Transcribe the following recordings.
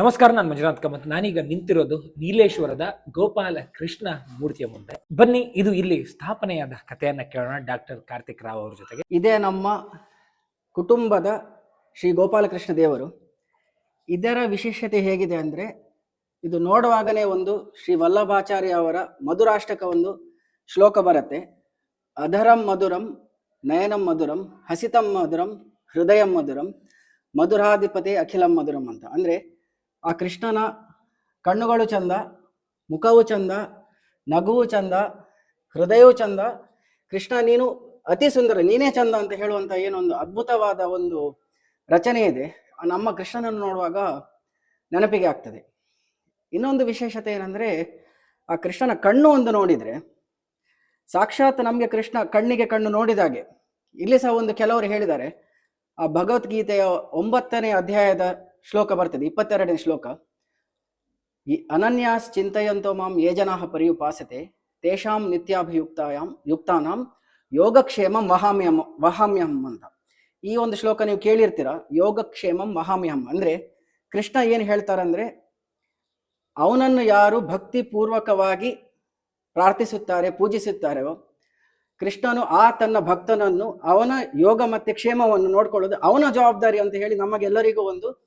ನಮಸ್ಕಾರ, ನಾನು ಮಂಜುನಾಥ್ ಕಮತ್. ನಾನೀಗ ನಿಂತಿರೋದು ನೀಲೇಶ್ವರದ ಗೋಪಾಲ ಕೃಷ್ಣ ಮೂರ್ತಿಯ ಮುಂದೆ. ಬನ್ನಿ, ಇದು ಇಲ್ಲಿ ಸ್ಥಾಪನೆಯಾದ ಕಥೆಯನ್ನ ಕೇಳೋಣ ಡಾಕ್ಟರ್ ಕಾರ್ತಿಕ್ ರಾವ್ ಅವ್ರ ಜೊತೆಗೆ. ಇದೇ ನಮ್ಮ ಕುಟುಂಬದ ಶ್ರೀ ಗೋಪಾಲಕೃಷ್ಣ ದೇವರು. ಇದರ ವಿಶೇಷತೆ ಹೇಗಿದೆ ಅಂದರೆ, ಇದು ನೋಡುವಾಗಲೇ ಒಂದು ಶ್ರೀ ವಲ್ಲಭಾಚಾರ್ಯ ಅವರ ಮಧುರಾಷ್ಟಕ ಒಂದು ಶ್ಲೋಕ ಬರುತ್ತೆ. ಅಧರಂ ಮಧುರಂ, ನಯನಂ ಮಧುರಂ, ಹಸಿತಂ ಮಧುರಂ, ಹೃದಯಂ ಮಧುರಂ, ಮಧುರಾಧಿಪತಿ ಅಖಿಲಂ ಮಧುರಂ ಅಂತ. ಅಂದರೆ ಆ ಕೃಷ್ಣನ ಕಣ್ಣುಗಳು ಚಂದ, ಮುಖವು ಚಂದ, ನಗುವು ಚಂದ, ಹೃದಯವು ಚಂದ. ಕೃಷ್ಣ, ನೀನು ಅತಿ ಸುಂದರ, ನೀನೇ ಚಂದ ಅಂತ ಹೇಳುವಂತ ಏನೊಂದು ಅದ್ಭುತವಾದ ಒಂದು ರಚನೆ ಇದೆ. ನಮ್ಮ ಕೃಷ್ಣನನ್ನು ನೋಡುವಾಗ ನೆನಪಿಗೆ ಆಗ್ತದೆ. ಇನ್ನೊಂದು ವಿಶೇಷತೆ ಏನಂದ್ರೆ, ಆ ಕೃಷ್ಣನ ಕಣ್ಣು ಒಂದು ನೋಡಿದ್ರೆ, ಸಾಕ್ಷಾತ್ ನಮಗೆ ಕೃಷ್ಣ ಕಣ್ಣಿಗೆ ಕಣ್ಣು ನೋಡಿದಾಗೆ ಇಲ್ಲಿ ಸಹ ಒಂದು ಕೆಲವರು ಹೇಳಿದ್ದಾರೆ, ಆ ಭಗವದ್ಗೀತೆಯ ಒಂಬತ್ತನೇ ಅಧ್ಯಾಯದ ಶ್ಲೋಕ ಬರ್ತದೆ, ಇಪ್ಪತ್ತೆರಡನೇ ಶ್ಲೋಕ. ಈ ಅನನ್ಯಾಸ್ ಚಿಂತೆಯಂತೋ ಮಾಂ ಯೇ ಜನಾ ಪರಿಯುಪಾಸತೆ, ತೇಷಾಂ ನಿತ್ಯಾಭಿಯುಕ್ತಾಯಾಮ್ ಯುಕ್ತಾನಾಂ, ಯೋಗಕ್ಷೇಮಂ ವಹಾಮ್ಯಂ ವಹಾಮ್ಯಂ ಅಂತ. ಈ ಒಂದು ಶ್ಲೋಕ ನೀವು ಕೇಳಿರ್ತೀರ, ಯೋಗಕ್ಷೇಮಂ ವಹಾಮ್ಯಂ. ಅಂದ್ರೆ ಕೃಷ್ಣ ಏನ್ ಹೇಳ್ತಾರಂದ್ರೆ, ಅವನನ್ನು ಯಾರು ಭಕ್ತಿ ಪೂರ್ವಕವಾಗಿ ಪ್ರಾರ್ಥಿಸುತ್ತಾರೆ ಪೂಜಿಸುತ್ತಾರೆಯೋ ಕೃಷ್ಣನು ಆ ತನ್ನ ಭಕ್ತನನ್ನು ಅವನ ಯೋಗ ಮತ್ತೆ ಕ್ಷೇಮವನ್ನು ನೋಡ್ಕೊಳ್ಳೋದು ಅವನ ಜವಾಬ್ದಾರಿ ಅಂತ ಹೇಳಿ ನಮಗೆಲ್ಲರಿಗೂ ಒಂದು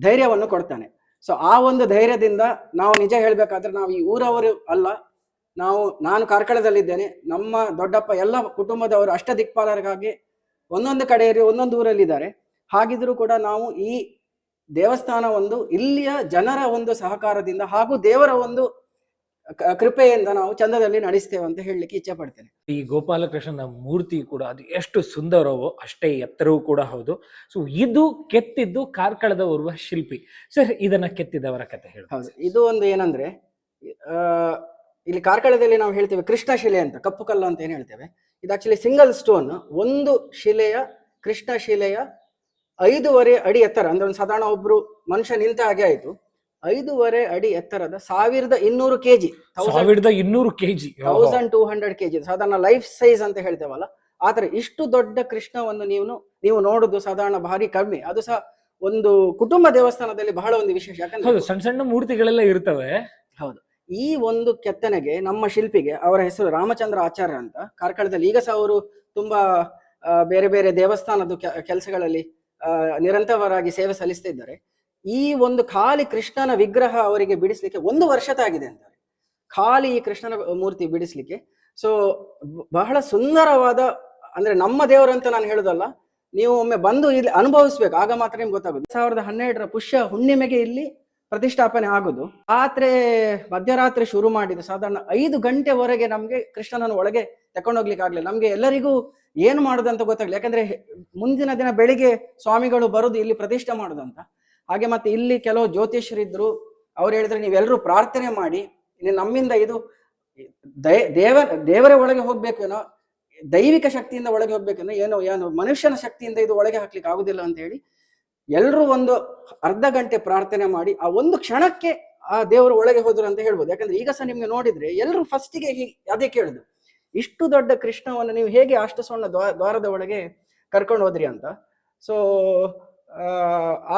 ಧೈರ್ಯವನ್ನು ಕೊಡ್ತಾನೆ. ಸೊ ಆ ಒಂದು ಧೈರ್ಯದಿಂದ ನಾವು ನಿಜ ಹೇಳಬೇಕಾದ್ರೆ ನಾವು ಈ ಊರವರು ಅಲ್ಲ. ನಾವು, ನಾನು ಕಾರ್ಕಳದಲ್ಲಿದ್ದೇನೆ. ನಮ್ಮ ದೊಡ್ಡಪ್ಪ ಎಲ್ಲ ಕುಟುಂಬದವರು ಅಷ್ಟ ದಿಕ್ಪಾಲರಿಗಾಗಿ ಒಂದೊಂದು ಕಡೆಯಲ್ಲಿ ಒಂದೊಂದು ಊರಲ್ಲಿದ್ದಾರೆ. ಹಾಗಿದ್ರೂ ಕೂಡ ನಾವು ಈ ದೇವಸ್ಥಾನ ಒಂದು ಇಲ್ಲಿಯ ಜನರ ಒಂದು ಸಹಕಾರದಿಂದ ಹಾಗೂ ದೇವರ ಒಂದು ಕೃಪೆಯಿಂದ ನಾವು ಚಂದದಲ್ಲಿ ನಡೆಸ್ತೇವೆ ಅಂತ ಹೇಳಲಿಕ್ಕೆ ಇಚ್ಛೆ ಪಡ್ತೇನೆ. ಈ ಗೋಪಾಲಕೃಷ್ಣನ ಮೂರ್ತಿ ಕೂಡ ಅದು ಎಷ್ಟು ಸುಂದರವೋ ಅಷ್ಟೇ ಎತ್ತರವೂ ಕೂಡ ಹೌದು. ಸೊ ಇದು ಕೆತ್ತಿದ್ದು ಕಾರ್ಕಳದ ಓರ್ವ ಶಿಲ್ಪಿ. ಸರ್ ಇದನ್ನ ಕೆತ್ತಿದವರ ಕತೆ ಹೇಳಿ. ಹೌದು. ಇದು ಒಂದು ಏನಂದ್ರೆ ಇಲ್ಲಿ ಕಾರ್ಕಳದಲ್ಲಿ ನಾವು ಹೇಳ್ತೇವೆ ಕೃಷ್ಣ ಶಿಲೆ ಅಂತ ಕಪ್ಪು ಕಲ್ಲು ಅಂತ ಏನು ಹೇಳ್ತೇವೆ? ಇದು ಆಕ್ಚುಲಿ ಸಿಂಗಲ್ ಸ್ಟೋನ್ ಒಂದು ಶಿಲೆಯ ಕೃಷ್ಣ ಶಿಲೆಯ ಐದೂವರೆ ಅಡಿ ಎತ್ತರ ಅಂದ್ರೆ ಒಂದು ಸಾಧಾರಣ ಒಬ್ರು ಮನುಷ್ಯ ನಿಂತ ಹಾಗೆ ಆಯ್ತು. ಐದೂವರೆ ಅಡಿ ಎತ್ತರದ ಸಾವಿರದ ಇನ್ನೂರು ಕೆಜಿ ಸಾವಿರದ ಇನ್ನೂರು KG. Thousand two hundred KG ಸಾಧಾರಣ ಲೈಫ್ ಸೈಜ್ ಅಂತ ಹೇಳ್ತೇವಲ್ಲ? ಆದ್ರೆ ಇಷ್ಟು ದೊಡ್ಡ ಕೃಷ್ಣವನ್ನು ನೀವು ನೀವು ನೋಡುದು ಸಾಧಾರಣ ಭಾರಿ ಕಮ್ಮಿ. ಅದು ಸಹ ಒಂದು ಕುಟುಂಬ ದೇವಸ್ಥಾನದಲ್ಲಿ ಬಹಳ ಒಂದು ವಿಶೇಷ. ಯಾಕಂದ್ರೆ ಸಣ್ಣ ಸಣ್ಣ ಮೂರ್ತಿಗಳೆಲ್ಲ ಇರ್ತವೆ. ಹೌದು. ಈ ಒಂದು ಕೆತ್ತನೆಗೆ ನಮ್ಮ ಶಿಲ್ಪಿಗೆ ಅವರ ಹೆಸರು ರಾಮಚಂದ್ರ ಆಚಾರ್ಯ ಅಂತ. ಕಾರ್ಕಳದಲ್ಲಿ ಈಗ ಸಹ ಅವರು ತುಂಬಾ ಬೇರೆ ಬೇರೆ ದೇವಸ್ಥಾನದ ಕೆಲಸಗಳಲ್ಲಿ ನಿರಂತರವಾಗಿ ಸೇವೆ ಸಲ್ಲಿಸ್ತಾ ಇದ್ದಾರೆ. ಈ ಒಂದು ಖಾಲಿ ಕೃಷ್ಣನ ವಿಗ್ರಹ ಅವರಿಗೆ ಬಿಡಿಸ್ಲಿಕ್ಕೆ ಒಂದು ವರ್ಷದಾಗಿದೆ ಅಂತಾರೆ ಖಾಲಿ ಈ ಕೃಷ್ಣನ ಮೂರ್ತಿ ಬಿಡಿಸ್ಲಿಕ್ಕೆ. ಸೊ ಬಹಳ ಸುಂದರವಾದ, ಅಂದ್ರೆ ನಮ್ಮ ದೇವರಂತ ನಾನು ಹೇಳುದಲ್ಲ, ನೀವು ಒಮ್ಮೆ ಬಂದು ಇಲ್ಲಿ ಅನುಭವಿಸ್ಬೇಕು. ಆಗ ಮಾತ್ರ ನಿಮ್ಗೆ ಗೊತ್ತಾಗುತ್ತೆ. ಸಾವಿರದ ಹನ್ನೆರಡರ ಪುಷ್ಯ ಹುಣ್ಣಿಮೆಗೆ ಇಲ್ಲಿ ಪ್ರತಿಷ್ಠಾಪನೆ ಆಗುದು. ರಾತ್ರಿ, ಮಧ್ಯರಾತ್ರಿ ಶುರು ಮಾಡಿದ್ದು. ಸಾಧಾರಣ ಐದು ಗಂಟೆವರೆಗೆ ನಮ್ಗೆ ಕೃಷ್ಣನನ್ನು ಒಳಗೆ ತಕೊಂಡೋಗ್ಲಿಕ್ಕೆ ಆಗ್ಲಿಲ್ಲ. ನಮ್ಗೆ ಎಲ್ಲರಿಗೂ ಏನು ಮಾಡುದಂತ ಗೊತ್ತಾಗ್ಲಿಲ್ಲ. ಯಾಕಂದ್ರೆ ಮುಂದಿನ ದಿನ ಬೆಳಿಗ್ಗೆ ಸ್ವಾಮಿಗಳು ಬರುದು ಇಲ್ಲಿ ಪ್ರತಿಷ್ಠೆ ಮಾಡುದಂತ. ಹಾಗೆ ಮತ್ತೆ ಇಲ್ಲಿ ಕೆಲವು ಜ್ಯೋತಿಷರಿದ್ರು ಅವ್ರು ಹೇಳಿದ್ರೆ ನೀವೆಲ್ಲರೂ ಪ್ರಾರ್ಥನೆ ಮಾಡಿ ನಮ್ಮಿಂದ ಇದು ದಯ- ದೇವ, ದೇವರ ಒಳಗೆ ಹೋಗ್ಬೇಕೇನೋ ದೈವಿಕ ಶಕ್ತಿಯಿಂದ ಒಳಗೆ ಹೋಗ್ಬೇಕೇನೋ ಏನೋ ಏನೋ ಮನುಷ್ಯನ ಶಕ್ತಿಯಿಂದ ಇದು ಒಳಗೆ ಹಾಕ್ಲಿಕ್ಕೆ ಆಗುದಿಲ್ಲ ಅಂತ ಹೇಳಿ ಎಲ್ಲರೂ ಒಂದು ಅರ್ಧ ಗಂಟೆ ಪ್ರಾರ್ಥನೆ ಮಾಡಿ, ಆ ಒಂದು ಕ್ಷಣಕ್ಕೆ ಆ ದೇವರು ಒಳಗೆ ಹೋದ್ರು ಅಂತ ಹೇಳ್ಬೋದು. ಯಾಕಂದ್ರೆ ಈಗ ಸಹ ನಿಮ್ಗೆ ನೋಡಿದ್ರೆ ಎಲ್ಲರೂ ಫಸ್ಟಿಗೆ ಅದೇ ಕೇಳುದು. ಇಷ್ಟು ದೊಡ್ಡ ಕೃಷ್ಣವನ್ನು ನೀವು ಹೇಗೆ ಅಷ್ಟು ಸಣ್ಣ ದ್ವಾ- ದ್ವಾರದ ಒಳಗೆ ಕರ್ಕೊಂಡು ಹೋದ್ರಿ ಅಂತ? ಸೊ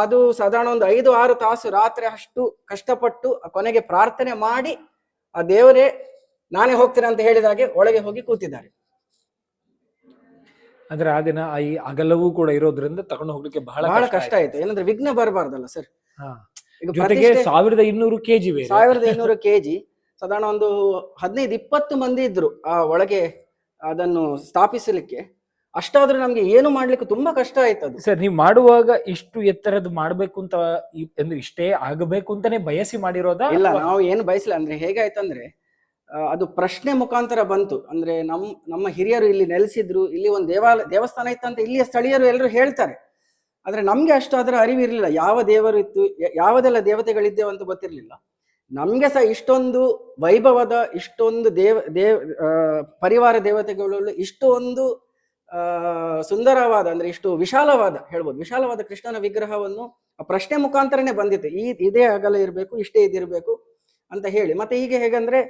ಅದು ಸಾಧಾರಣ ಒಂದು ಐದು ಆರು ತಾಸು ರಾತ್ರಿ ಅಷ್ಟು ಕಷ್ಟಪಟ್ಟು ಕೊನೆಗೆ ಪ್ರಾರ್ಥನೆ ಮಾಡಿ ಆ ದೇವರೇ ನಾನೇ ಹೋಗ್ತೇನೆ ಅಂತ ಹೇಳಿದಾಗೆ ಒಳಗೆ ಹೋಗಿ ಕೂತಿದ್ದಾರೆ. ಅಂದ್ರೆ ಆ ದಿನ ಈ ಅಗಲವೂ ಕೂಡ ಇರೋದ್ರಿಂದ ತಗೊಂಡು ಹೋಗ್ಲಿಕ್ಕೆ ಬಹಳ ಬಹಳ ಕಷ್ಟ ಆಯ್ತು. ಏನಂದ್ರೆ ವಿಘ್ನ ಬರಬಾರ್ದಲ್ಲ ಸರ್? ಜೊತೆಗೆ ಸಾವಿರದ ಇನ್ನೂರು ಕೆಜಿ ಸಾವಿರದ ಇನ್ನೂರು ಕೆಜಿ. ಸಾಧಾರಣ ಒಂದು ಹದಿನೈದು ಇಪ್ಪತ್ತು ಮಂದಿ ಇದ್ರು ಆ ಒಳಗೆ ಅದನ್ನು ಸ್ಥಾಪಿಸಲಿಕ್ಕೆ. ಅಷ್ಟಾದ್ರೂ ನಮ್ಗೆ ಏನು ಮಾಡ್ಲಿಕ್ಕೆ ತುಂಬಾ ಕಷ್ಟ ಆಯ್ತು ಅದು. ಸರ್ ನೀವು ಮಾಡುವಾಗ ಇಷ್ಟು ಎತ್ತರದ್ದು ಮಾಡ್ಬೇಕು ಅಂತ ಇ- ಅಂದ್ರೆ ಇಷ್ಟೇ ಆಗಬೇಕು ಅಂತಾನೆ ಬಯಸಿ ಮಾಡಿರೋದ ಇಲ್ಲ ಅಥವಾ- ನಾವು ಏನು ಬಯಸಿಲ್ಲ. ಅಂದ್ರೆ ಹೇಗಾಯ್ತಂದ್ರೆ ಆ, ಅದು ಪ್ರಶ್ನೆ ಮುಖಾಂತರ ಬಂತು. ಅಂದ್ರೆ ನಮ್ ನಮ್ಮ ಹಿರಿಯರು ಇಲ್ಲಿ ನೆಲೆಸಿದ್ರು ಇಲ್ಲಿ ಒಂದು ದೇವಾಲಯ ದೇವಸ್ಥಾನ ಇತ್ತಂತ ಇಲ್ಲಿಯ ಸ್ಥಳೀಯರು ಎಲ್ಲರೂ ಹೇಳ್ತಾರೆ. ಆದ್ರೆ ನಮ್ಗೆ ಅಷ್ಟು ಅದರ ಅರಿವಿರ್ಲಿಲ್ಲ. ಯಾವ ದೇವರು ಇತ್ತು ಯ- ಯಾವುದೆಲ್ಲ ದೇವತೆಗಳಿದ್ದೇವೆ ಅಂತ ಗೊತ್ತಿರ್ಲಿಲ್ಲ. ನಮ್ಗೆ ಸಹ ಇಷ್ಟೊಂದು ವೈಭವದ ಇಷ್ಟೊಂದು ದೇವ ದೇವ್ ಆ, ಪರಿವಾರ ದೇವತೆಗಳು ಇಷ್ಟೊಂದು ಸುಂದರವಾದ, ಅಂದ್ರೆ ಇಷ್ಟು ವಿಶಾಲವಾದ, ಹೇಳ್ಬೋದು, ವಿಶಾಲವಾದ ಕೃಷ್ಣನ ವಿಗ್ರಹವನ್ನು ಪ್ರಶ್ನೆ ಮುಖಾಂತರನೇ ಬಂದಿತ್ತು. ಈ, ಇದೇ ಅಗಲ ಇರಬೇಕು, ಇಷ್ಟೇ ಇದಿರಬೇಕು ಅಂತ ಹೇಳಿ. ಮತ್ತೆ ಹೀಗೆ ಹೇಗಂದ್ರೆ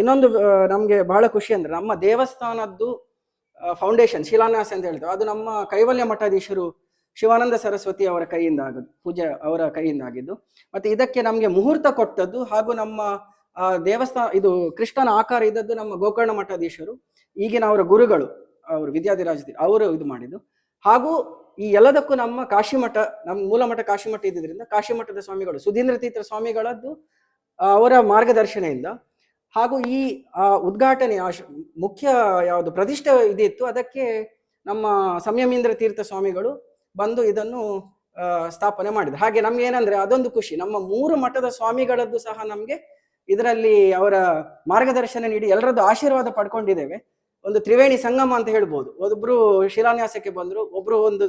ಇನ್ನೊಂದು ನಮ್ಗೆ ಬಹಳ ಖುಷಿ ಅಂದ್ರೆ ನಮ್ಮ ದೇವಸ್ಥಾನದ್ದು ಫೌಂಡೇಶನ್ ಶಿಲಾನ್ಯಾಸ ಅಂತ ಹೇಳ್ತೇವೆ. ಅದು ನಮ್ಮ ಕೈವಲ್ಯ ಮಠಾಧೀಶರು ಶಿವಾನಂದ ಸರಸ್ವತಿ ಅವರ ಕೈಯಿಂದ ಆಗದು, ಪೂಜೆ ಅವರ ಕೈಯಿಂದ ಆಗಿದ್ದು. ಮತ್ತೆ ಇದಕ್ಕೆ ನಮಗೆ ಮುಹೂರ್ತ ಕೊಟ್ಟದ್ದು ಹಾಗೂ ನಮ್ಮ ದೇವಸ್ಥಾನ, ಇದು ಕೃಷ್ಣನ ಆಕಾರ ಇದ್ದದ್ದು ನಮ್ಮ ಗೋಕರ್ಣ ಮಠಾಧೀಶರು, ಈಗಿನ ಅವರ ಗುರುಗಳು. ಅವರು ವಿದ್ಯಾಧಿರಾಜ ಅವರು ಇದು ಮಾಡಿದ್ದು. ಹಾಗೂ ಈ ಎಲ್ಲದಕ್ಕೂ ನಮ್ಮ ಕಾಶಿಮಠ ನಮ್ಮ ಮೂಲ ಮಠ ಕಾಶಿಮಠ ಇದ್ದಿದ್ದರಿಂದ ಕಾಶಿಮಠದ ಸ್ವಾಮಿಗಳು, ಸುಧೀಂದ್ರ ತೀರ್ಥ ಸ್ವಾಮಿಗಳದ್ದು ಅವರ ಮಾರ್ಗದರ್ಶನದಿಂದ. ಹಾಗೂ ಈ ಉದ್ಘಾಟನೆ ಮುಖ್ಯ ಯಾವುದು ಪ್ರತಿಷ್ಠೆ ಇದಿತ್ತು, ಅದಕ್ಕೆ ನಮ್ಮ ಸಂಯಮೀಂದ್ರ ತೀರ್ಥ ಸ್ವಾಮಿಗಳು ಬಂದು ಇದನ್ನು ಸ್ಥಾಪನೆ ಮಾಡಿದ್ರು ಹಾಗೆ ನಮ್ಗೆ ಏನಂದ್ರೆ ಅದೊಂದು ಖುಷಿ, ನಮ್ಮ ಮೂರು ಮಠದ ಸ್ವಾಮಿಗಳದ್ದು ಸಹ ನಮ್ಗೆ ಇದರಲ್ಲಿ ಅವರ ಮಾರ್ಗದರ್ಶನ ನೀಡಿ ಎಲ್ಲರದ್ದು ಆಶೀರ್ವಾದ ಪಡ್ಕೊಂಡಿದ್ದೇವೆ. ಒಂದು ತ್ರಿವೇಣಿ ಸಂಗಮ ಅಂತ ಹೇಳ್ಬೋದು. ಒಬ್ರು ಶಿಲಾನ್ಯಾಸಕ್ಕೆ ಬಂದ್ರು, ಒಬ್ರು ಒಂದು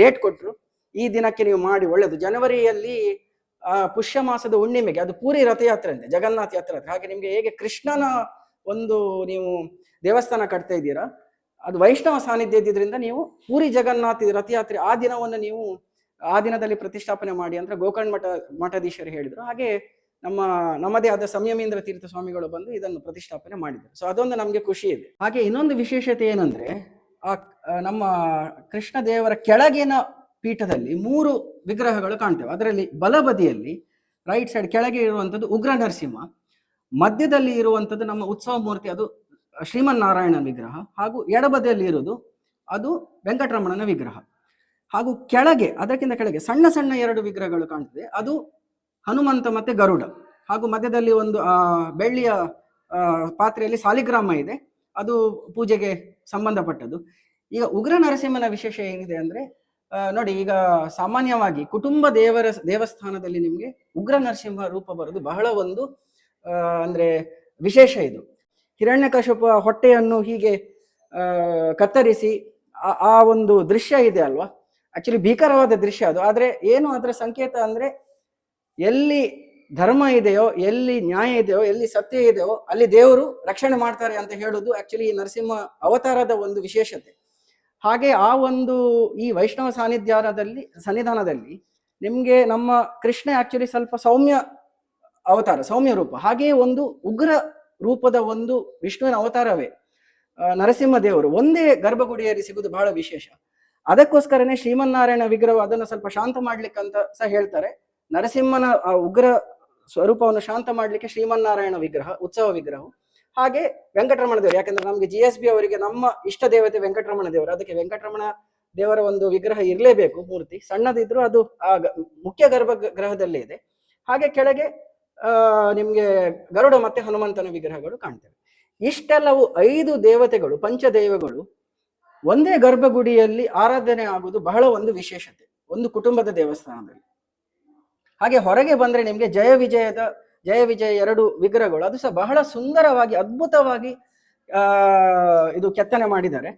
ಡೇಟ್ ಕೊಟ್ರು, ಈ ದಿನಕ್ಕೆ ನೀವು ಮಾಡಿ, ಒಳ್ಳೇದು. ಜನವರಿಯಲ್ಲಿ ಪುಷ್ಯ ಮಾಸದ ಹುಣ್ಣಿಮೆಗೆ, ಅದು ಪೂರಿ ರಥಯಾತ್ರೆ ಅಂತೆ, ಜಗನ್ನಾಥ ಯಾತ್ರೆ. ಹಾಗೆ ನಿಮ್ಗೆ ಹೇಗೆ ಕೃಷ್ಣನ ಒಂದು ನೀವು ದೇವಸ್ಥಾನ ಕಟ್ತಾ ಇದ್ದೀರಾ, ಅದು ವೈಷ್ಣವ ಸಾನ್ನಿಧ್ಯ ಇದ್ದಿದ್ರಿಂದ ನೀವು ಪೂರಿ ಜಗನ್ನಾಥ ರಥಯಾತ್ರೆ, ಆ ದಿನವನ್ನು ನೀವು, ಆ ದಿನದಲ್ಲಿ ಪ್ರತಿಷ್ಠಾಪನೆ ಮಾಡಿ ಅಂದ್ರೆ ಗೋಕರ್ಣ ಮಠ, ಮಠಾಧೀಶರು ಹೇಳಿದ್ರು. ಹಾಗೆ ನಮ್ಮ, ನಮ್ಮದೇ ಆದ ಸಂಯಮೇಂದ್ರ ತೀರ್ಥ ಸ್ವಾಮಿಗಳು ಬಂದು ಇದನ್ನು ಪ್ರತಿಷ್ಠಾಪನೆ ಮಾಡಿದರು. ಸೊ ಅದೊಂದು ನಮಗೆ ಖುಷಿ ಇದೆ. ಹಾಗೆ ಇನ್ನೊಂದು ವಿಶೇಷತೆ ಏನಂದ್ರೆ, ಆ ನಮ್ಮ ಕೃಷ್ಣ ದೇವರ ಕೆಳಗಿನ ಪೀಠದಲ್ಲಿ ಮೂರು ವಿಗ್ರಹಗಳು ಕಾಣ್ತೇವೆ. ಅದರಲ್ಲಿ ಬಲಬದಿಯಲ್ಲಿ ರೈಟ್ ಸೈಡ್ ಕೆಳಗೆ ಇರುವಂತದ್ದು ಉಗ್ರ ನರಸಿಂಹ, ಮಧ್ಯದಲ್ಲಿ ಇರುವಂತದ್ದು ನಮ್ಮ ಉತ್ಸವ ಮೂರ್ತಿ ಅದು ಶ್ರೀಮನ್ನಾರಾಯಣ ವಿಗ್ರಹ, ಹಾಗೂ ಎಡಬದಿಯಲ್ಲಿ ಇರುವುದು ಅದು ವೆಂಕಟರಮಣನ ವಿಗ್ರಹ. ಹಾಗೂ ಕೆಳಗೆ, ಅದಕ್ಕಿಂತ ಕೆಳಗೆ ಸಣ್ಣ ಸಣ್ಣ ಎರಡು ವಿಗ್ರಹಗಳು ಕಾಣ್ತದೆ. ಅದು ಹನುಮಂತ ಮತ್ತೆ ಗರುಡ. ಹಾಗೂ ಮಧ್ಯದಲ್ಲಿ ಒಂದು ಬೆಳ್ಳಿಯ ಪಾತ್ರೆಯಲ್ಲಿ ಸಾಲಿಗ್ರಾಮ ಇದೆ. ಅದು ಪೂಜೆಗೆ ಸಂಬಂಧಪಟ್ಟದ್ದು. ಈಗ ಉಗ್ರ ನರಸಿಂಹನ ವಿಶೇಷ ಏನಿದೆ ಅಂದ್ರೆ ನೋಡಿ ಈಗ ಸಾಮಾನ್ಯವಾಗಿ ಕುಟುಂಬ ದೇವರ, ದೇವಸ್ಥಾನದಲ್ಲಿ ನಿಮಗೆ ಉಗ್ರ ನರಸಿಂಹ ರೂಪ ಬರೋದು ಬಹಳ ಒಂದು ಅಂದ್ರೆ ವಿಶೇಷ ಇದು. ಹಿರಣ್ಯಕಶಪ ಹೊಟ್ಟೆಯನ್ನು ಹೀಗೆ ಕತ್ತರಿಸಿ, ಆ ಒಂದು ದೃಶ್ಯ ಇದೆ ಅಲ್ವಾ? ಆಕ್ಚುಲಿ ಭೀಕರವಾದ ದೃಶ್ಯ ಅದು. ಆದ್ರೆ ಏನು ಅದರ ಸಂಕೇತ ಅಂದ್ರೆ ಎಲ್ಲಿ ಧರ್ಮ ಇದೆಯೋ, ಎಲ್ಲಿ ನ್ಯಾಯ ಇದೆಯೋ, ಎಲ್ಲಿ ಸತ್ಯ ಇದೆಯೋ, ಅಲ್ಲಿ ದೇವರು ರಕ್ಷಣೆ ಮಾಡ್ತಾರೆ ಅಂತ ಹೇಳೋದು ಆಕ್ಚುಲಿ ಈ ನರಸಿಂಹ ಅವತಾರದ ಒಂದು ವಿಶೇಷತೆ. ಹಾಗೆ ಆ ಒಂದು ಈ ವೈಷ್ಣವ ಸಾನ್ನಿಧ್ಯಾನದಲ್ಲಿ ಸನ್ನಿಧಾನದಲ್ಲಿ ನಿಮ್ಗೆ ನಮ್ಮ ಕೃಷ್ಣ ಆಕ್ಚುಲಿ ಸ್ವಲ್ಪ ಸೌಮ್ಯ ಅವತಾರ, ಸೌಮ್ಯ ರೂಪ. ಹಾಗೆಯೇ ಒಂದು ಉಗ್ರ ರೂಪದ ಒಂದು ವಿಷ್ಣುವಿನ ಅವತಾರವೇ ನರಸಿಂಹ ದೇವರು. ಒಂದೇ ಗರ್ಭಗುಡಿಯಲ್ಲಿ ಸಿಗುವುದು ಬಹಳ ವಿಶೇಷ. ಅದಕ್ಕೋಸ್ಕರನೇ ಶ್ರೀಮನ್ನಾರಾಯಣ ವಿಗ್ರಹ ಅದನ್ನು ಸ್ವಲ್ಪ ಶಾಂತ ಮಾಡ್ಲಿಕ್ಕಂತ ಸಹ ಹೇಳ್ತಾರೆ. ನರಸಿಂಹನ ಆ ಉಗ್ರ ಸ್ವರೂಪವನ್ನು ಶಾಂತ ಮಾಡ್ಲಿಕ್ಕೆ ಶ್ರೀಮನ್ನಾರಾಯಣ ವಿಗ್ರಹ, ಉತ್ಸವ ವಿಗ್ರಹ. ಹಾಗೆ ವೆಂಕಟರಮಣ ದೇವರು ಯಾಕಂದ್ರೆ ನಮ್ಗೆ ಜಿ ಎಸ್ ಬಿ ಅವರಿಗೆ ನಮ್ಮ ಇಷ್ಟ ದೇವತೆ ವೆಂಕಟರಮಣ ದೇವರು ಅದಕ್ಕೆ ವೆಂಕಟರಮಣ ದೇವರ ಒಂದು ವಿಗ್ರಹ ಇರಲೇಬೇಕು ಮೂರ್ತಿ. ಸಣ್ಣದಿದ್ರು ಅದು ಆ ಮುಖ್ಯ ಗರ್ಭ ಗ್ರಹದಲ್ಲೇ ಇದೆ. ಹಾಗೆ ಕೆಳಗೆ, ಆ, ನಿಮ್ಗೆ ಗರುಡ ಮತ್ತೆ ಹನುಮಂತನ ವಿಗ್ರಹಗಳು ಕಾಣ್ತವೆ. ಇಷ್ಟೆಲ್ಲವು ಐದು ದೇವತೆಗಳು, ಪಂಚದೇವಗಳು ಒಂದೇ ಗರ್ಭಗುಡಿಯಲ್ಲಿ ಆರಾಧನೆ ಆಗುವುದು ಬಹಳ ಒಂದು ವಿಶೇಷತೆ. ಒಂದು ಕುಟುಂಬದ ದೇವಸ್ಥಾನದಲ್ಲಿ. ಹಾಗೆ ಹೊರಗೆ ಬಂದ್ರೆ ನಿಮಗೆ ಜಯ ವಿಜಯದ, ಜಯ ವಿಜಯ ಎರಡು ವಿಗ್ರಹಗಳು, ಅದು ಸಹ ಬಹಳ ಸುಂದರವಾಗಿ, ಅದ್ಭುತವಾಗಿ ಇದು ಕೆತ್ತನೆ ಮಾಡಿದ್ದಾರೆ.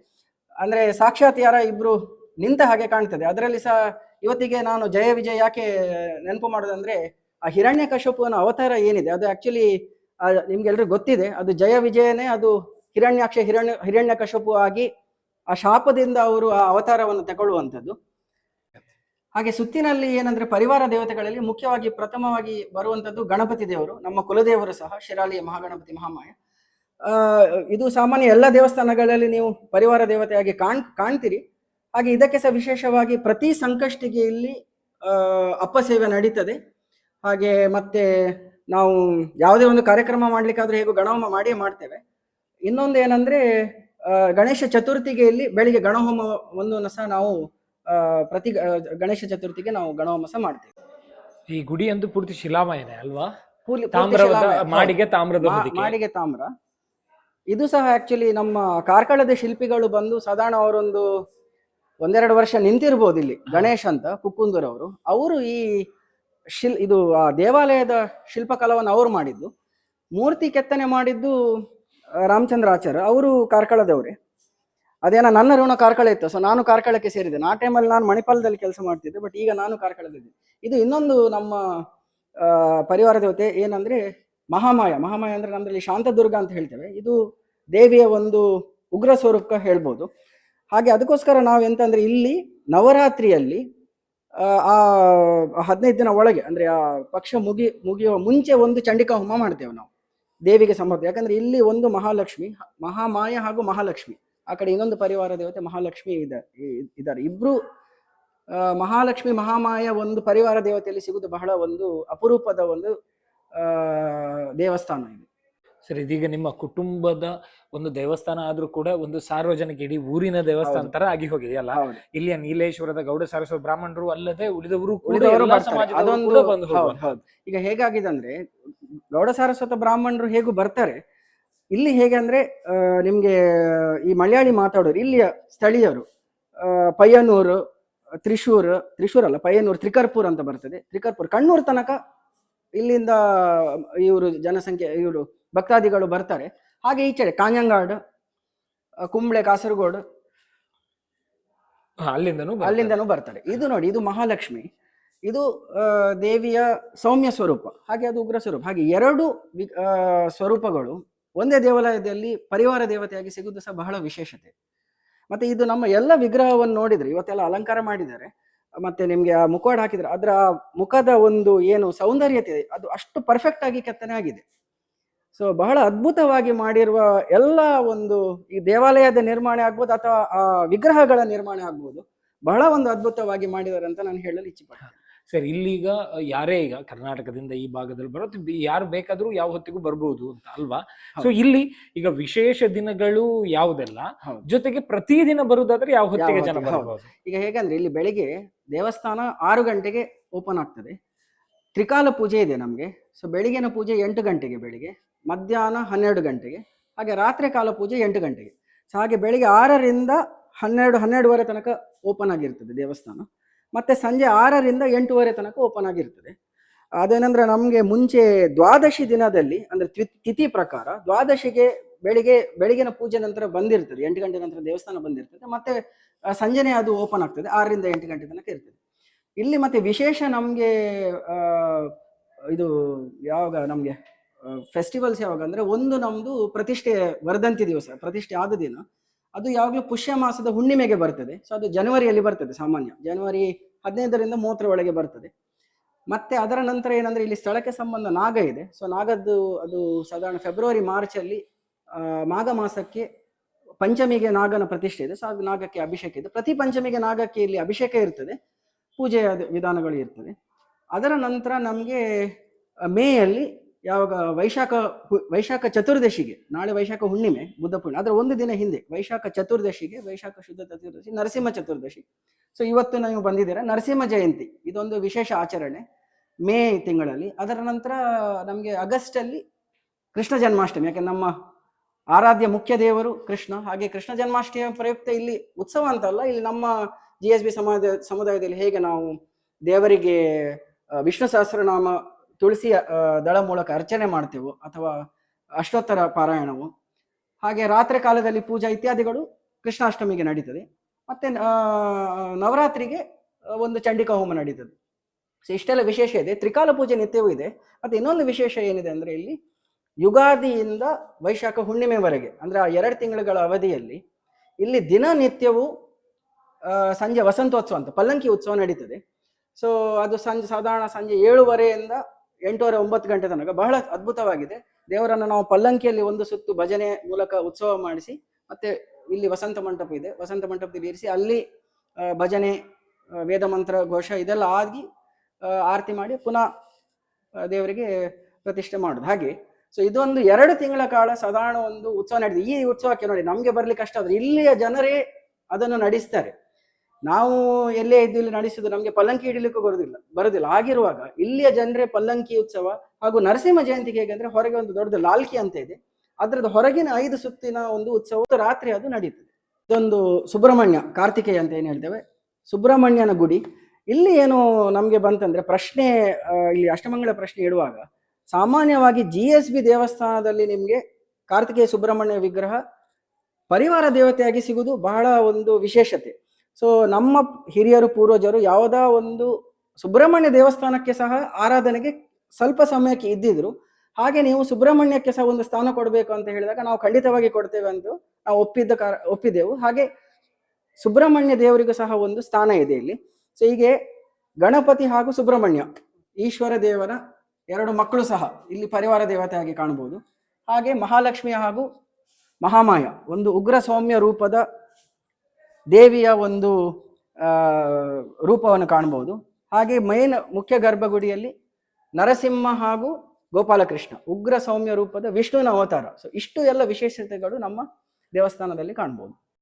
ಅಂದ್ರೆ ಸಾಕ್ಷಾತ್ ಯಾರ ಇಬ್ರು ನಿಂತ ಹಾಗೆ ಕಾಣ್ತದೆ. ಅದರಲ್ಲಿ ಸಹ ಇವತ್ತಿಗೆ ನಾನು ಜಯ ವಿಜಯ ಯಾಕೆ ನೆನಪು ಮಾಡೋದಂದ್ರೆ ಆ ಹಿರಣ್ಯ ಕಶ್ಯಪುವನ ಅವತಾರ ಏನಿದೆ, ಅದು ಆಕ್ಚುಲಿ ನಿಮ್ಗೆಲ್ರಿಗೂ ಗೊತ್ತಿದೆ. ಅದು ಜಯ ವಿಜಯನೇ, ಅದು ಹಿರಣ್ಯಾಕ್ಷ, ಹಿರಣ್ಯ ಹಿರಣ್ಯ ಕಶ್ಯಪು ಆಗಿ ಆ ಶಾಪದಿಂದ ಅವರು ಆ ಅವತಾರವನ್ನು ತಗೊಳ್ಳುವಂಥದ್ದು ಹಾಗೆ ಸುತ್ತಿನಲ್ಲಿ ಏನಂದ್ರೆ ಪರಿವಾರ ದೇವತೆಗಳಲ್ಲಿ ಮುಖ್ಯವಾಗಿ ಪ್ರಥಮವಾಗಿ ಬರುವಂತದ್ದು ಗಣಪತಿ ದೇವರು, ನಮ್ಮ ಕುಲದೇವರು ಸಹ ಶಿರಾಲಿಯ ಮಹಾಗಣಪತಿ ಮಹಾಮಾಯ. ಇದು ಸಾಮಾನ್ಯ ಎಲ್ಲ ದೇವಸ್ಥಾನಗಳಲ್ಲಿ ನೀವು ಪರಿವಾರ ದೇವತೆಯಾಗಿ ಕಾಣ್, ಕಾಣ್ತೀರಿ. ಹಾಗೆ ಇದಕ್ಕೆ ಸಹ ವಿಶೇಷವಾಗಿ ಪ್ರತಿ ಸಂಕಷ್ಟಿಗೆ ಇಲ್ಲಿ ಅಪ್ಪ ಸೇವೆ ನಡೀತದೆ. ಹಾಗೆ ಮತ್ತೆ ನಾವು ಯಾವುದೇ ಒಂದು ಕಾರ್ಯಕ್ರಮ ಮಾಡ್ಲಿಕ್ಕಾದ್ರೂ ಹೇಗೂ ಗಣಹೋಮ ಮಾಡಿಯೇ ಮಾಡ್ತೇವೆ. ಇನ್ನೊಂದು ಏನಂದ್ರೆ ಗಣೇಶ ಚತುರ್ಥಿಗೆ ಇಲ್ಲಿ ಬೆಳಿಗ್ಗೆ ಗಣಹೋಮ ಒಂದು ಸಹ ನಾವು ಪ್ರತಿ ಗಣೇಶ ಚತುರ್ಥಿಗೆ ನಾವು ಗಣಹೋಮ ಸಹ ಮಾಡ್ತೇವೆ. ಈ ಗುಡಿ ಅಂದು ಪೂರ್ತಿ ಶಿಲಾಮಯನೇ ಅಲ್ವಾ? ಪೂರ್ತಿ- ಪೂರ್ತಿ ತಾಮ್ರದ ಶಿಲಾಮಯ. ಮಾಡಿಗೆ ತಾಮ್ರದ ಮಾ- ಹೊದಿಕೆ. ಮಾಡಿಗೆ ತಾಮ್ರ. ಇದು ಸಹ ಆಕ್ಚುಲಿ ನಮ್ಮ ಕಾರ್ಕಳದ ಶಿಲ್ಪಿಗಳು ಬಂದು ಸಾಧಾರಣ ಅವರೊಂದು ಒಂದೆರಡು ವರ್ಷ ನಿಂತಿರ್ಬೋದು ಇಲ್ಲಿ. ಗಣೇಶ್ ಅಂತ ಕುಕ್ಕುಂದೂರ್ ಅವರು. ಅವರು ಈ ಶಿಲ್ ಇದು ಆ ದೇವಾಲಯದ ಶಿಲ್ಪಕಲಾವನ್ನು ಅವರು ಮಾಡಿದ್ದು. ಮೂರ್ತಿ ಕೆತ್ತನೆ ಮಾಡಿದ್ದು ಆ, ರಾಮಚಂದ್ರ ಆಚಾರ್ಯ ಅವರು ಕಾರ್ಕಳದವರೇ. ಅದೇನೋ ನನ್ನ ಋಣ ಕಾರ್ಕಳ ಇತ್ತು. ಸೊ ನಾನು ಕಾರ್ಕಳಕ್ಕೆ ಸೇರಿದೆ ಆ ಟೈಮಲ್ಲಿ ನಾನು ಮಣಿಪಾಲದಲ್ಲಿ ಕೆಲಸ ಮಾಡ್ತಿದ್ದೆ ಬಟ್ ಈಗ ನಾನು ಕಾರ್ಕಳದಲ್ಲಿ ಇದು ಇನ್ನೊಂದು ನಮ್ಮ ಪರಿವಾರ ದೇವತೆ ಏನಂದ್ರೆ ಮಹಾಮಾಯ. ಮಹಾಮಾಯ ಅಂದ್ರೆ ನಮ್ಮಲ್ಲಿ ಶಾಂತದುರ್ಗ ಅಂತ ಹೇಳ್ತೇವೆ. ಇದು ದೇವಿಯ ಒಂದು ಉಗ್ರ ಸ್ವರೂಪ ಹೇಳ್ಬೋದು. ಹಾಗೆ ಅದಕ್ಕೋಸ್ಕರ ನಾವು ಎಂತಂದ್ರೆ ಇಲ್ಲಿ ನವರಾತ್ರಿಯಲ್ಲಿ ಆ ಹದಿನೈದು ದಿನ ಒಳಗೆ, ಅಂದ್ರೆ ಆ ಪಕ್ಷ ಮುಗಿ, ಮುಗಿಯುವ ಮುಂಚೆ ಒಂದು ಚಂಡಿಕಾ ಹೋಮ ಮಾಡ್ತೇವೆ ನಾವು ದೇವಿಗೆ ಸಂಬಂಧ. ಯಾಕಂದ್ರೆ ಇಲ್ಲಿ ಒಂದು ಮಹಾಲಕ್ಷ್ಮಿ, ಮಹಾಮಾಯ ಹಾಗೂ ಮಹಾಲಕ್ಷ್ಮಿ. ಆ ಕಡೆ ಇನ್ನೊಂದು ಪರಿವಾರ ದೇವತೆ ಮಹಾಲಕ್ಷ್ಮಿ ಇದ್ದಾರೆ ಇದ್ದಾರೆ. ಇಬ್ರು ಮಹಾಲಕ್ಷ್ಮಿ ಮಹಾಮಾಯ ಒಂದು ಪರಿವಾರ ದೇವತೆಯಲ್ಲಿ ಸಿಗುವುದು ಬಹಳ ಒಂದು ಅಪರೂಪದ ಒಂದು ಆ, ದೇವಸ್ಥಾನ ಇದು. ಸರ್ ಇದೀಗ ನಿಮ್ಮ ಕುಟುಂಬದ ಒಂದು ದೇವಸ್ಥಾನ ಆದ್ರೂ ಕೂಡ ಒಂದು ಸಾರ್ವಜನಿಕ ಇಡೀ ಊರಿನ ದೇವಸ್ಥಾನ ತರ ಆಗಿ ಹೋಗಿದೆಯಲ್ಲ ಇಲ್ಲಿಯ ನೀಲೇಶ್ವರದ ಗೌಡ ಸಾರಸ್ವತ ಬ್ರಾಹ್ಮಣರು ಅಲ್ಲದೆ ಉಳಿದವರು. ಅದೊಂದು ಈಗ ಹೇಗಾಗಿದೆ ಅಂದ್ರೆ ಗೌಡ ಸಾರಸ್ವತ ಬ್ರಾಹ್ಮಣರು ಹೇಗೂ ಬರ್ತಾರೆ ಇಲ್ಲಿ ಹೇಗೆ ಅಂದ್ರೆ ನಿಮ್ಗೆ ಈ ಮಲಯಾಳಿ ಮಾತಾಡೋರು ಇಲ್ಲಿಯ ಸ್ಥಳೀಯರು ಪಯ್ಯನೂರು ತ್ರಿಶೂರ್ ತ್ರಿಶೂರ್ ಅಲ್ಲ ಪಯ್ಯನೂರು ತ್ರಿಕರ್ಪೂರ್ ಅಂತ ಬರ್ತದೆ. ತ್ರಿಕರ್ಪುರ್ ಕಣ್ಣೂರ್ ತನಕ ಇಲ್ಲಿಂದ ಇವರು ಜನಸಂಖ್ಯೆ ಇವರು ಭಕ್ತಾದಿಗಳು ಬರ್ತಾರೆ. ಹಾಗೆ ಈಚೆ ಕಾಂಜಂಗಾಡ್ ಕುಂಬ್ಳೆ ಕಾಸರಗೋಡು ಅಲ್ಲಿಂದನೂ ಬರ್ತಾರೆ. ಅಲ್ಲಿಂದನೂ ಬರ್ತಾರೆ. ಇದು ನೋಡಿ ಇದು ಮಹಾಲಕ್ಷ್ಮಿ. ಇದು ದೇವಿಯ ಸೌಮ್ಯ ಸ್ವರೂಪ. ಹಾಗೆ ಅದು ಉಗ್ರ ಸ್ವರೂಪ. ಹಾಗೆ ಎರಡು ಸ್ವರೂಪಗಳು ಒಂದೇ ದೇವಾಲಯದಲ್ಲಿ ಪರಿವಾರ ದೇವತೆಯಾಗಿ ಸಿಗುವುದು ಸಹ ಬಹಳ ವಿಶೇಷತೆ. ಮತ್ತೆ ಇದು ನಮ್ಮ ಎಲ್ಲ ವಿಗ್ರಹವನ್ನು ನೋಡಿದ್ರೆ, ಇವತ್ತೆಲ್ಲ ಅಲಂಕಾರ ಮಾಡಿದ್ದಾರೆ, ಮತ್ತೆ ನಿಮ್ಗೆ ಆ ಮುಖವಾಡ ಹಾಕಿದ್ರೆ ಅದರ ಮುಖದ ಒಂದು ಏನು ಸೌಂದರ್ಯತೆ ಅದು ಅಷ್ಟು ಪರ್ಫೆಕ್ಟ್ ಆಗಿ ಕೆತ್ತನೆ ಆಗಿದೆ. ಸೊ ಬಹಳ ಅದ್ಭುತವಾಗಿ ಮಾಡಿರುವ ಎಲ್ಲ ಒಂದು ಈ ದೇವಾಲಯದ ನಿರ್ಮಾಣ ಆಗ್ಬೋದು ಅಥವಾ ಆ ವಿಗ್ರಹಗಳ ನಿರ್ಮಾಣ ಆಗ್ಬೋದು, ಬಹಳ ಒಂದು ಅದ್ಭುತವಾಗಿ ಮಾಡಿದ್ದಾರೆ ಅಂತ ನಾನು ಹೇಳಲು ಇಚ್ಛೆ ಸರ್ ಇಲ್ಲಿಗ ಯಾರೇ ಈಗ ಕರ್ನಾಟಕದಿಂದ ಈ ಭಾಗದಲ್ಲಿ ಬರೋದು ಯಾರು ಬೇಕಾದರೂ ಯಾವ ಹೊತ್ತಿಗೂ ಬರ್ಬೋದು ಅಂತ ಅಲ್ವಾ? ಸೊ ಇಲ್ಲಿ ಈಗ ವಿಶೇಷ ದಿನಗಳು ಯಾವುದೆಲ್ಲ. ಜೊತೆಗೆ ಪ್ರತಿದಿನ ಬರುದಾದ್ರೆ ಯಾವ ಹೊತ್ತಿಗೆ ಜನ ಬರಬಹುದು. ಬರ್ಬೋದು? ಈಗ ಹೇಗಂದ್ರೆ ಇಲ್ಲಿ ಬೆಳಿಗ್ಗೆ ದೇವಸ್ಥಾನ ಆರು ಗಂಟೆಗೆ ಓಪನ್ ಆಗ್ತದೆ. ತ್ರಿಕಾಲ ಪೂಜೆ ಇದೆ ನಮಗೆ. ಸೊ ಬೆಳಿಗ್ಗೆನ ಪೂಜೆ ಎಂಟು ಗಂಟೆಗೆ ಬೆಳಿಗ್ಗೆ ಮಧ್ಯಾಹ್ನ ಹನ್ನೆರಡು ಗಂಟೆಗೆ ಹಾಗೆ ರಾತ್ರಿ ಕಾಲ ಪೂಜೆ ಎಂಟು ಗಂಟೆಗೆ. ಸೊ ಹಾಗೆ ಬೆಳಿಗ್ಗೆ ಆರರಿಂದ ಹನ್ನೆರಡು ಹನ್ನೆರಡುವರೆ ತನಕ ಓಪನ್ ಆಗಿರ್ತದೆ ದೇವಸ್ಥಾನ. ಮತ್ತೆ ಸಂಜೆ ಆರರಿಂದ ಎಂಟೂವರೆ ತನಕ ಓಪನ್ ಆಗಿರ್ತದೆ. ಅದೇನಂದ್ರೆ ನಮಗೆ ಮುಂಚೆ ದ್ವಾದಶಿ ದಿನದಲ್ಲಿ, ಅಂದ್ರೆ ತಿಥಿ ಪ್ರಕಾರ ದ್ವಾದಶಿಗೆ ಬೆಳಿಗ್ಗೆ ಬೆಳಗಿನ ಪೂಜೆ ನಂತರ ಬಂದಿರ್ತದೆ. ಎಂಟು ಗಂಟೆ ನಂತರ ದೇವಸ್ಥಾನ ಬಂದಿರ್ತದೆ. ಮತ್ತೆ ಸಂಜೆನೇ ಅದು ಓಪನ್ ಆಗ್ತದೆ. ಆರರಿಂದ ಎಂಟು ಗಂಟೆ ತನಕ ಇರ್ತದೆ. ಇಲ್ಲಿ ಮತ್ತೆ ವಿಶೇಷ ನಮಗೆ ಇದು ಯಾವಾಗ ನಮಗೆ ಫೆಸ್ಟಿವಲ್ಸ್ ಯಾವಾಗ ಅಂದ್ರೆ ಒಂದು ನಮ್ದು ಪ್ರತಿಷ್ಠೆ ವರದಂತಿ ದಿವಸ, ಪ್ರತಿಷ್ಠೆ ಆದ ದಿನ. ಅದು ಯಾವಾಗಲೂ ಪುಷ್ಯ ಮಾಸದ ಹುಣ್ಣಿಮೆಗೆ ಬರ್ತದೆ. ಸೊ ಅದು ಜನವರಿಯಲ್ಲಿ ಬರ್ತದೆ ಸಾಮಾನ್ಯ. ಜನವರಿ ಹದಿನೈದರಿಂದ ಮೂವತ್ತರ ಒಳಗೆ ಬರ್ತದೆ. ಮತ್ತೆ ಅದರ ನಂತರ ಏನಂದ್ರೆ ಇಲ್ಲಿ ಸ್ಥಳಕ್ಕೆ ಸಂಬಂಧ ನಾಗ ಇದೆ. ಸೊ ನಾಗದ್ದು ಅದು ಸಾಧಾರಣ ಫೆಬ್ರವರಿ ಮಾರ್ಚ್ ಅಲ್ಲಿ ಮಾಘ ಮಾಸಕ್ಕೆ ಪಂಚಮಿಗೆ ನಾಗನ ಪ್ರತಿಷ್ಠೆ ಇದೆ. ಸೊ ಅದು ನಾಗಕ್ಕೆ ಅಭಿಷೇಕ ಇದೆ. ಪ್ರತಿ ಪಂಚಮಿಗೆ ನಾಗಕ್ಕೆ ಇಲ್ಲಿ ಅಭಿಷೇಕ ಇರ್ತದೆ. ಪೂಜೆಯ ವಿಧಾನಗಳು ಇರ್ತದೆ. ಅದರ ನಂತರ ನಮಗೆ ಮೇಯಲ್ಲಿ ಯಾವಾಗ ವೈಶಾಖ ವೈಶಾಖ ಚತುರ್ದಶಿಗೆ, ನಾಳೆ ವೈಶಾಖ ಹುಣ್ಣಿಮೆ, ಬುದ್ಧ ಪೂರ್ಣಿಮೆ ಅದರ ಒಂದು ದಿನ ಹಿಂದೆ ವೈಶಾಖ ಚತುರ್ದಶಿಗೆ, ವೈಶಾಖ ಶುದ್ಧ ಚತುರ್ದಶಿ, ನರಸಿಂಹ ಚತುರ್ದಶಿ. ಸೊ ಇವತ್ತು ನೀವು ಬಂದಿದ್ದೀರಾ, ನರಸಿಂಹ ಜಯಂತಿ, ಇದೊಂದು ವಿಶೇಷ ಆಚರಣೆ ಮೇ ತಿಂಗಳಲ್ಲಿ. ಅದರ ನಂತರ ನಮಗೆ ಆಗಸ್ಟ್ ಅಲ್ಲಿ ಕೃಷ್ಣ ಜನ್ಮಾಷ್ಟಮಿ, ಯಾಕೆ ನಮ್ಮ ಆರಾಧ್ಯ ಮುಖ್ಯ ದೇವರು ಕೃಷ್ಣ, ಹಾಗೆ ಕೃಷ್ಣ ಜನ್ಮಾಷ್ಟಮಿಯ ಪ್ರಯುಕ್ತ ಇಲ್ಲಿ ಉತ್ಸವ ಅಂತಲ್ಲ, ಇಲ್ಲಿ ನಮ್ಮ ಜಿ ಎಸ್ ಬಿ ಸಮಾಜ ಸಮುದಾಯದಲ್ಲಿ ಹೇಗೆ ನಾವು ದೇವರಿಗೆ ವಿಷ್ಣು ಸಹಸ್ರನಾಮ ತುಳಸಿ ದಳ ಮೂಲಕ ಅರ್ಚನೆ ಮಾಡ್ತೇವೋ ಅಥವಾ ಅಷ್ಟೋತ್ತರ ಪಾರಾಯಣವು. ಹಾಗೆ ರಾತ್ರಿ ಕಾಲದಲ್ಲಿ ಪೂಜಾ ಇತ್ಯಾದಿಗಳು ಕೃಷ್ಣಾಷ್ಟಮಿಗೆ ನಡೀತದೆ. ಮತ್ತೆ ನವರಾತ್ರಿಗೆ ಒಂದು ಚಂಡಿಕಾ ಹೋಮ ನಡೀತದೆ. ಸೊ ಇಷ್ಟೆಲ್ಲ ವಿಶೇಷ ಇದೆ. ತ್ರಿಕಾಲ ಪೂಜೆ ನಿತ್ಯವೂ ಇದೆ. ಮತ್ತೆ ಇನ್ನೊಂದು ವಿಶೇಷ ಏನಿದೆ ಅಂದ್ರೆ ಇಲ್ಲಿ ಯುಗಾದಿಯಿಂದ ವೈಶಾಖ ಹುಣ್ಣಿಮೆವರೆಗೆ ಅಂದ್ರೆ ಆ ಎರಡು ತಿಂಗಳುಗಳ ಅವಧಿಯಲ್ಲಿ ಇಲ್ಲಿ ದಿನನಿತ್ಯವೂ ಸಂಜೆ ವಸಂತೋತ್ಸವ ಅಂತ ಪಲ್ಲಂಕಿ ಉತ್ಸವ ನಡೀತದೆ. ಸೊ ಅದು ಸಂಜೆ, ಸಾಧಾರಣ ಸಂಜೆ ಏಳುವರೆಯಿಂದ ಎಂಟೂವರೆ ಒಂಬತ್ತು ಗಂಟೆ ತನಕ ಬಹಳ ಅದ್ಭುತವಾಗಿದೆ. ದೇವರನ್ನು ನಾವು ಪಲ್ಲಂಕಿಯಲ್ಲಿ ಒಂದು ಸುತ್ತು ಭಜನೆ ಮೂಲಕ ಉತ್ಸವ ಮಾಡಿಸಿ, ಮತ್ತೆ ಇಲ್ಲಿ ವಸಂತ ಮಂಟಪ ಇದೆ. ವಸಂತ ಮಂಟಪದಲ್ಲಿ ಇರಿಸಿ ಅಲ್ಲಿ ಭಜನೆ ವೇದ ಮಂತ್ರ, ಘೋಷ ಇದೆಲ್ಲ ಆಗಿ ಆರತಿ ಮಾಡಿ ಪುನಃ ದೇವರಿಗೆ ಪ್ರತಿಷ್ಠೆ ಮಾಡೋದು. ಹಾಗೆ ಸೊ ಇದೊಂದು ಎರಡು ತಿಂಗಳ ಕಾಲ ಸಾಧಾರಣ ಒಂದು ಉತ್ಸವ ನಡೆದಿದೆ. ಈ ಉತ್ಸವಕ್ಕೆ ನೋಡಿ ನಮಗೆ ಬರ್ಲಿಕ್ಕೆ ಕಷ್ಟ ಆದ್ರೆ ಇಲ್ಲಿಯ ಜನರೇ ಅದನ್ನು ನಡೆಸ್ತಾರೆ. ನಾವು ಎಲ್ಲೇ ಇದ್ದಲ್ಲಿ ಇಲ್ಲಿ ನಡೆಸುದು ನಮಗೆ ಪಲ್ಲಂಕಿ ಇಡಲಿಕ್ಕೂ ಬರುದಿಲ್ಲ ಬರುದಿಲ್ಲ. ಆಗಿರುವಾಗ ಇಲ್ಲಿಯ ಜನರೇ ಪಲ್ಲಂಕಿ ಉತ್ಸವ ಹಾಗೂ ನರಸಿಂಹ ಜಯಂತಿಗೆ ಹೇಗೆ ಅಂದ್ರೆ ಹೊರಗೆ ಒಂದು ದೊಡ್ಡ ಲಾಲ್ಕಿ ಅಂತ ಇದೆ. ಅದರದ್ದು ಹೊರಗಿನ ಐದು ಸುತ್ತಿನ ಒಂದು ಉತ್ಸವ ರಾತ್ರಿ ಅದು ನಡೀತದೆ. ಇದೊಂದು ಸುಬ್ರಹ್ಮಣ್ಯ, ಕಾರ್ತಿಕೇಯ ಅಂತ ಏನು ಹೇಳ್ತೇವೆ? ಸುಬ್ರಹ್ಮಣ್ಯನ ಗುಡಿ. ಇಲ್ಲಿ ಏನು ನಮಗೆ ಬಂತಂದ್ರೆ ಪ್ರಶ್ನೆ ಇಲ್ಲಿ ಅಷ್ಟಮಂಗಳ ಪ್ರಶ್ನೆ ಇಡುವಾಗ ಸಾಮಾನ್ಯವಾಗಿ ಜಿ ಎಸ್ ಬಿ ದೇವಸ್ಥಾನದಲ್ಲಿ ನಿಮಗೆ ಕಾರ್ತಿಕೇಯ ಸುಬ್ರಹ್ಮಣ್ಯ ವಿಗ್ರಹ ಪರಿವಾರ ದೇವತೆಯಾಗಿ ಸಿಗುವುದು ಬಹಳ ಒಂದು ವಿಶೇಷತೆ. ಸೊ ನಮ್ಮ ಹಿರಿಯರು, ಪೂರ್ವಜರು ಯಾವುದೋ ಒಂದು ಸುಬ್ರಹ್ಮಣ್ಯ ದೇವಸ್ಥಾನಕ್ಕೆ ಸಹ ಆರಾಧನೆಗೆ ಸ್ವಲ್ಪ ಸಮಯಕ್ಕೆ ಇದ್ದಿದ್ರು. ಹಾಗೆ ನೀವು ಸುಬ್ರಹ್ಮಣ್ಯಕ್ಕೆ ಸಹ ಒಂದು ಸ್ಥಾನ ಕೊಡಬೇಕು ಅಂತ ಹೇಳಿದಾಗ ನಾವು ಖಂಡಿತವಾಗಿ ಕೊಡ್ತೇವೆ ಅಂತ ನಾವು ಒಪ್ಪಿದ್ದ ಕಾರ ಒಪ್ಪಿದೆವು ಹಾಗೆ ಸುಬ್ರಹ್ಮಣ್ಯ ದೇವರಿಗೂ ಸಹ ಒಂದು ಸ್ಥಾನ ಇದೆ ಇಲ್ಲಿ. ಸೊ ಹೀಗೆ ಗಣಪತಿ ಹಾಗೂ ಸುಬ್ರಹ್ಮಣ್ಯ, ಈಶ್ವರ ದೇವರ ಎರಡು ಮಕ್ಕಳು ಸಹ ಇಲ್ಲಿ ಪರಿವಾರ ದೇವತೆಯಾಗಿ ಕಾಣಬಹುದು. ಹಾಗೆ ಮಹಾಲಕ್ಷ್ಮಿಯ ಹಾಗೂ ಮಹಾಮಾಯ, ಒಂದು ಉಗ್ರ ಸೌಮ್ಯ ರೂಪದ ದೇವಿಯ ಒಂದು ರೂಪವನ್ನು ಕಾಣಬಹುದು. ಹಾಗೆ ಮೈನ್ ಮುಖ್ಯ ಗರ್ಭಗುಡಿಯಲ್ಲಿ ನರಸಿಂಹ ಹಾಗೂ ಗೋಪಾಲಕೃಷ್ಣ, ಉಗ್ರ ಸೌಮ್ಯ ರೂಪದ ವಿಷ್ಣುವಿನ ಅವತಾರ. ಸೊ ಇಷ್ಟು ಎಲ್ಲ ವಿಶೇಷತೆಗಳು ನಮ್ಮ ದೇವಸ್ಥಾನದಲ್ಲಿ ಕಾಣ್ಬೋದು